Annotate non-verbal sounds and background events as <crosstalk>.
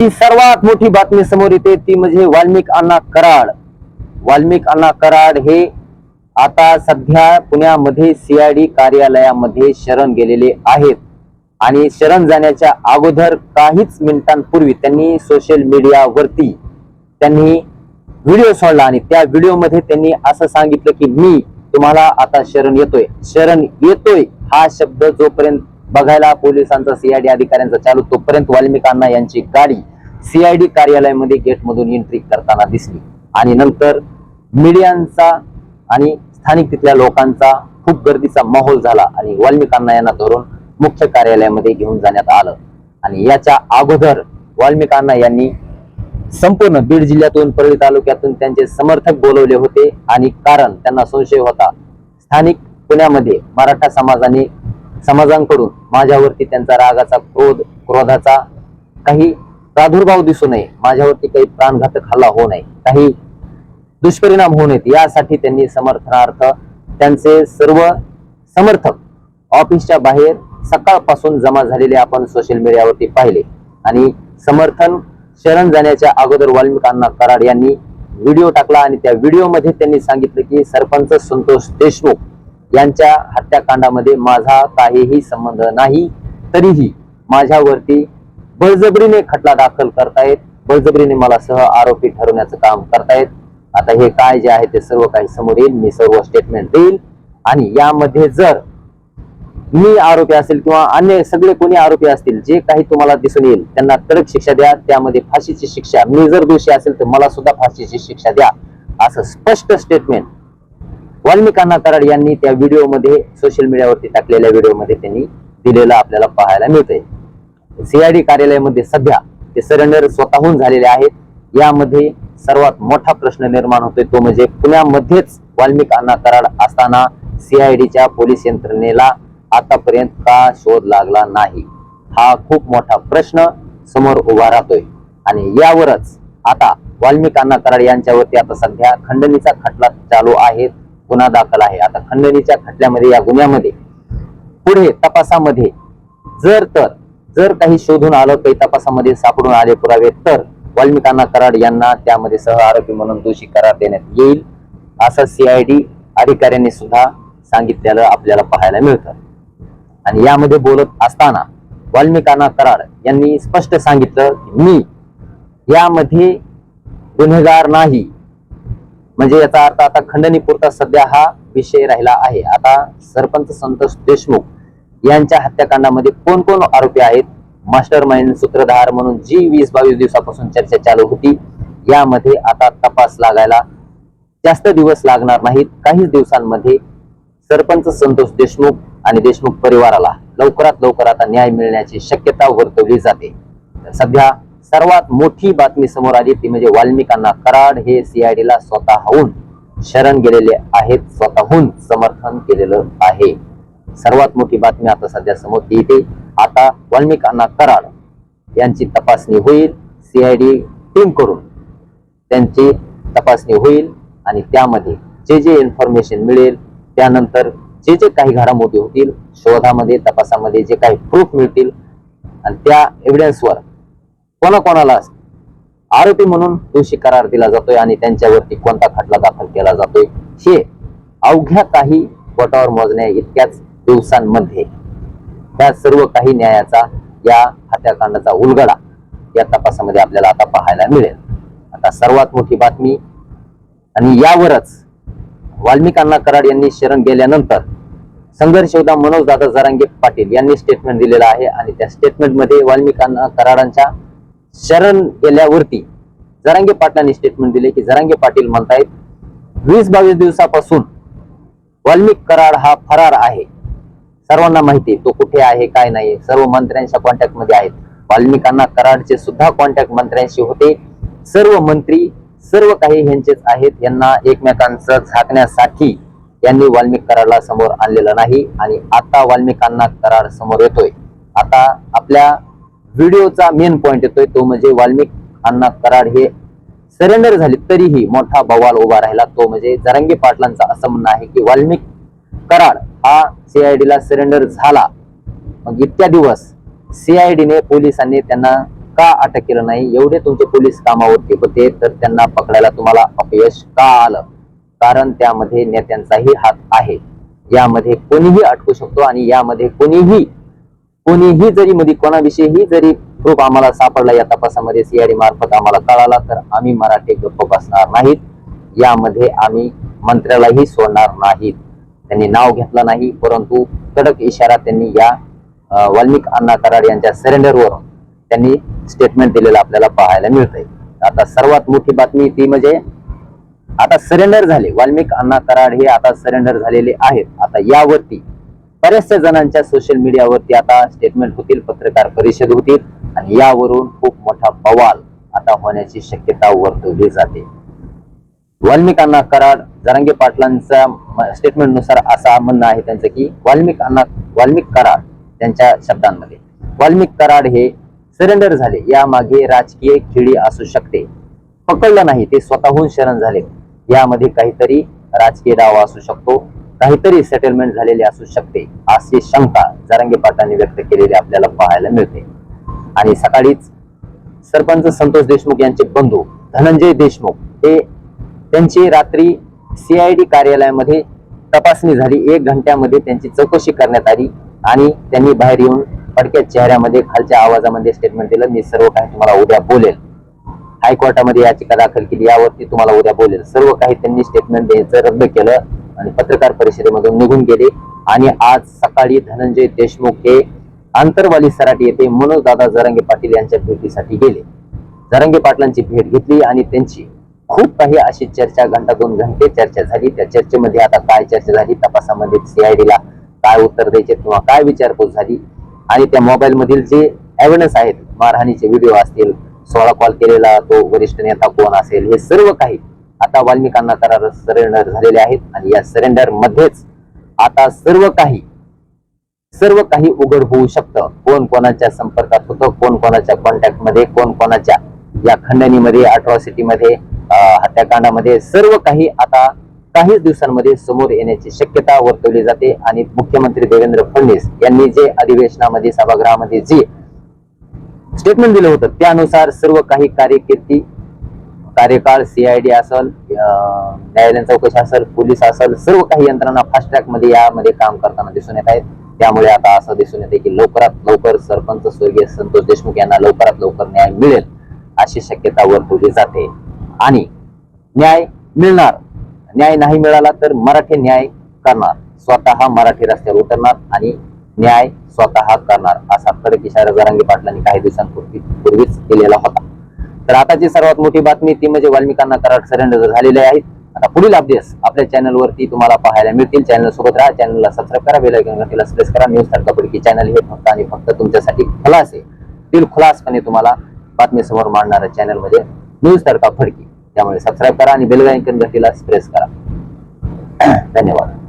ही सर्वात मोठी बातमी समोर येते ती म्हणजे वाल्मिक अण्णा कराड. वाल्मिक अण्णा कराड हे आता सध्या पुण्यामध्ये सीआयडी कार्यालयामध्ये शरण गेलेले आहेत. आणि शरण जाण्याच्या अगोदर काहीच मिनिटांपूर्वी त्यांनी सोशल मीडियावरती त्यांनी व्हिडिओ सोडला आणि त्या व्हिडिओमध्ये त्यांनी असं सांगितलं की मी तुम्हाला आता शरण येतोय. शरण येतोय हा शब्द जोपर्यंत बघायला पोलिसांचा सीआयडी अधिकाऱ्यांचा चालू. तोपर्यंत वाल्मिकांना यांची गाडी सीआयडी कार्यालयामध्ये गेटमधून एंट्री करताना दिसली. आणि नंतर मीडियांचा आणि स्थानिक तिथल्या लोकांचा खूप गर्दीचा माहोल झाला आणि वाल्मिकांना यांना धरून मुख्य कार्यालयामध्ये घेऊन जाण्यात आलं. आणि याच्या अगोदर वाल्मिकांना यांनी संपूर्ण बीड जिल्ह्यातून परळी तालुक्यातून त्यांचे समर्थक बोलवले होते. आणि कारण त्यांना संशय होता स्थानिक पुण्यामध्ये मराठा समाजाने समाजांकडून माझ्यावरती त्यांचा रागाचा क्रोध क्रोधाचा काही प्रादुर्भाव दिसू नये. माझ्यावरती काही प्राणघातक हल्ला होऊ नये. काही दुष्परिणाम होऊ नयेत. यासाठी त्यांनी समर्थनार्थ त्यांचे सर्व समर्थक ऑफिसच्या बाहेर सकाळपासून जमा झालेले आपण सोशल मीडियावरती पाहिले. आणि समर्थन शरण जाण्याच्या अगोदर वाल्मिकांना कराड यांनी व्हिडिओ टाकला आणि त्या व्हिडिओमध्ये त्यांनी सांगितलं की सरपंच संतोष देशमुख यांच्या हत्याकांडामध्ये माझा काहीही संबंध नाही तरीही माझ्यावरती बळजबरीने खटला दाखल करतायत बळजबरीने मला सह आरोपी ठरवण्याचं काम करतायत. आता हे काय जे आहे ते सर्व काही समोर येईल मी सर्व स्टेटमेंट देईल. आणि यामध्ये जर मी आरोपी असेल किंवा अन्य सगळे कोणी आरोपी असतील जे काही तुम्हाला दिसून येईल त्यांना कडक शिक्षा द्या. त्यामध्ये फाशीची शिक्षा मी जर दोषी असेल तर मला सुद्धा फाशीची शिक्षा द्या. असं स्पष्ट स्टेटमेंट वाल्मिकांना कराड यांनी त्या व्हिडिओमध्ये सोशल मीडियावरती टाकलेल्या व्हिडिओमध्ये त्यांनी दिलेलं आपल्याला पाहायला मिळतंय. सीआयडी कार्यालयामध्ये सध्या ते सरेंडर स्वतःहून झालेले आहेत. यामध्ये सर्वात मोठा प्रश्न निर्माण होतोय तो म्हणजे पुण्यामध्येच वाल्मिक अण्णा कराड असताना सीआयडीच्या पोलीस यंत्रणेला आतापर्यंत का शोध लागला नाही? हा खूप मोठा प्रश्न समोर उभा राहतोय. आणि यावरच आता वाल्मिक अण्णा कराड यांच्यावरती आता सध्या खंडणीचा खटला चालू आहे. गुन्हा दाखल आहे. आता खंडणीच्या खटल्यामध्ये या गुन्ह्यामध्ये पुढे तपासामध्ये जर तर जर काही शोधून आलं काही तपासामध्ये सापडून आले पुरावे तर वाल्मिकांना कराड यांना त्यामध्ये सह आरोपी म्हणून दोषी करार देण्यात येईल असं सीआयडी अधिकाऱ्यांनी सुद्धा सांगितलेलं आपल्याला पाहायला मिळतं. आणि यामध्ये बोलत असताना वाल्मिकांना कराड यांनी स्पष्ट सांगितलं की मी यामध्ये गुन्हेगार नाही. म्हणजे याचा अर्थ आता खंडणीपुरता सध्या हा विषय राहिला आहे. आता सरपंच संतोष देशमुख यांच्या हत्याकांडामध्ये कोण कोण आरोपी आहेत? मास्टर माइंड सूत्रधार म्हणून जी वीस बावीस दिवसापासून चर्चा चालू होती. यामध्ये आता तपास लागायला जास्त दिवस लागणार नाहीत. काहीच दिवसांमध्ये सरपंच संतोष देशमुख आणि देशमुख परिवाराला लवकरात लवकर आता न्याय मिळण्याची शक्यता वर्तवली जाते. सध्या सर्वात मोठी बातमी समोर आली ती म्हणजे वाल्मिकांना कराड हे सीआयडीला स्वतःहून शरण गेलेले आहेत स्वतःहून समर्थन केलेलं आहे. सर्वात मोठी बातमी आता सध्या समोर येते. आता वाल्मिक अण्णा कराड यांची तपासणी होईल सीआयडी टीम करून त्यांची तपासणी होईल आणि त्यामध्ये जे जे इन्फॉर्मेशन मिळेल त्यानंतर जे जे काही घडामोडी होतील शोधामध्ये तपासामध्ये जे काही प्रूफ मिळतील आणि त्या एव्हिडन्सवर कोणाकोणाला आरोपी म्हणून दोषी करार दिला जातोय आणि त्यांच्यावरती कोणता खटला दाखल केला जातोय हे अवघ्या काही पोटावर मोजण्या इतक्याच दिवसांमध्ये. त्या सर्व काही न्यायाचा या हत्याकांडाचा उलगडा या तपासामध्ये आपल्याला आता पाहायला मिळेल. आता सर्वात मोठी बातमी आणि यावरच वाल्मिकांना कराड यांनी शरण गेल्यानंतर संघर्ष योद्धा मनोज दादा जरांगे पाटील यांनी स्टेटमेंट दिलेलं आहे आणि त्या स्टेटमेंटमध्ये वाल्मिकांना कराडांच्या शरण गेल्यावरती जरांगे पाटलांनी स्टेटमेंट दिले की जरांगे पाटील म्हणतायत वीस बावीस दिवसापासून वाल्मिक कराड हा फरार आहे. सर्वांना माहिती तो कुठे आहे काय नाही. सर्व मंत्र्यांच्या कॉन्टॅक्टमध्ये आहेत. वाल्मिकांना कराडचे सुद्धा कॉन्टॅक्ट मंत्र्यांशी होते. सर्व मंत्री सर्व काही ह्यांचेच आहेत. यांना एकमेकांचं झाकण्यासाठी यांनी वाल्मिक कराडला समोर आणलेलं नाही आणि आता वाल्मिकांना कराड समोर येतोय. आता आपल्या व्हिडिओचा मेन पॉइंट येतोय तो म्हणजे वाल्मिक अण्णा कराड हे सरेंडर झाले तरीही मोठा बवाल उभा राहिला. तो म्हणजे जरंगी पाटलांचा असं म्हणणं आहे की वाल्मिक कराड हा सीआयडीला सरेंडर झाला. मग इतक्या दिवस सीआयडीने पोलिसांनी त्यांना का अटक केलं नाही? एवढे तुमचे पोलीस कामावरती होते तर त्यांना पकडायला तुम्हाला अपयश का आलं? कारण त्यामध्ये नेत्यांचाही हात आहे. यामध्ये कोणीही अटकू शकतो आणि यामध्ये कोणीही कोणीही जरी मध्ये कोणाविषयीही जरी प्रूफ आम्हाला सापडला या तपासामध्ये सीआयडी मार्फत आम्हाला कळाला तर आम्ही मराठी गप्प बसणार नाहीत. यामध्ये आम्ही मंत्र्यालाही सोडणार नाहीत. त्यांनी नाव घेतलं नाही परंतु कडक इशारा त्यांनी या वाल्मिक अण्णा कराड यांच्या सरेंडरवर त्यांनी स्टेटमेंट दिलेलं आपल्याला पाहायला मिळतंय. आता सर्वात मोठी बातमी ती म्हणजे आता सरेंडर झाले. वाल्मिक अण्णा कराड हे आता सरेंडर झालेले आहेत. आता यावरती बऱ्याचशा जणांच्या सोशल मीडियावरती आता स्टेटमेंट होतील पत्रकार परिषद होतील आणि यावरून खूप मोठा बवाल आता होण्याची शक्यता वर्तवली जाते. वाल्मिक अण्णा कराड जरांगे पाटलांचा स्टेटमेंटनुसार असा म्हणणं आहे त्यांचं की वाल्मिक अण्णा वाल्मिक कराड त्यांच्या शब्दांमध्ये वाल्मिक कराड हे सरेंडर झाले यामागे राजकीय खिळी असू शकते. पकडलं नाही ते स्वतःहून शरण झाले. यामध्ये काहीतरी राजकीय डाव असू शकतो. काहीतरी सेटलमेंट झालेली असू शकते अशी शंका जरांगे पाटलांनी व्यक्त केलेली आपल्याला पाहायला मिळते. आणि सकाळीच सरपंच संतोष देशमुख यांचे बंधू धनंजय देशमुख हे त्यांची रात्री सीआयडी कार्यालयामध्ये तपासणी झाली. एक घंट्यामध्ये त्यांची चौकशी करण्यात आली आणि त्यांनी बाहेर येऊन फडक्या चेहऱ्यामध्ये खालच्या आवाजामध्ये स्टेटमेंट दिलं. मी सर्व काही तुम्हाला उद्या बोलेल. हायकोर्टामध्ये याचिका दाखल केली. यावरती तुम्हाला उद्या बोलेल. सर्व काही त्यांनी स्टेटमेंट द्यायचं रद्द केलं. आणि पत्रकार परिषदेमधून निघून गेले. आणि आज सकाळी धनंजय देशमुख हे आंतरवाली सराटी येथे मनोजदादा दादा पाटील यांच्या भेटीसाठी गेले. जरंगे पाटलांची भेट घेतली आणि त्यांची खूप काही अशी चर्चा घंटा दोन घंटे चर्चा झाली. त्या चर्चेमध्ये आता काय चर्चा झाली तपासामध्ये सीआयडीला काय उत्तर द्यायचे किंवा काय विचारपूस झाली. आणि त्या मोबाईल मधील जे एव्हिडन्स आहेत मारहाणीचे व्हिडिओ असतील सोळा कॉल केलेला तो वरिष्ठ नेता कोण असेल हे सर्व काही आता वाल्मिकांना करार सरेंडर झालेले आहेत आणि या सरेंडर मध्येच आता सर्व काही सर्व काही उघड होऊ शकतं. कोण कोणाच्या संपर्कात होतं कोण कोणाच्या कॉन्टॅक्टमध्ये कोण कोणाच्या या खंडणीमध्ये अट्रॉसिटीमध्ये हत्याकांडामध्ये सर्व काही आता काहीच दिवसांमध्ये समोर येण्याची शक्यता वर्तवली जाते आणि मुख्यमंत्री देवेंद्र फडणवीस यांनी जे अधिवेशनामध्ये सभागृहामध्ये जे स्टेटमेंट दिलं होतं त्यानुसार सर्व काही कार्यकिर्ती कार्यकाळ सीआयडी असल अं, न्यायालयीन चौकशी असेल पोलीस असेल सर्व काही यंत्रणा फास्ट ट्रॅकमध्ये यामध्ये काम करताना दिसून येत आहेत. त्यामुळे आता असं दिसून येते की लवकरात लवकर सरपंच स्वर्गीय संतोष देशमुख यांना लवकरात लवकर न्याय मिळेल अशी शक्यता वर्तवली जाते. आणि न्याय मिळणार. न्याय नाही मिळाला तर मराठी न्याय करणार. स्वतः मराठी रस्त्यावर उतरणार आणि न्याय स्वतः करणार असा कडक इशारा जरांगे पाटलांनी काही दिवसांपूर्वी पूर्वीच केलेला होता. तर आताची सर्वात मोठी बातमी ती म्हणजे वाल्मिकांना कराड सरेंडर झालेले आहेत. आता पुढील अपडेट्स आपल्या चॅनलवरती तुम्हाला पाहायला मिळतील. चॅनल सोबत राहा. चॅनलला सबस्क्राईब करा. बेल घंटीला प्रेस करा. न्यूज तडकापडकी चॅनल हे फक्त आणि फक्त तुमच्यासाठी खुलास. आहे खुलासपणे तुम्हाला बातमी समोर मांडणाऱ्या चॅनलमध्ये न्यूज तडका फडकी त्यामुळे सबस्क्राईब करा आणि बेल आयकॉन घंटीला प्रेस करा. <coughs> धन्यवाद.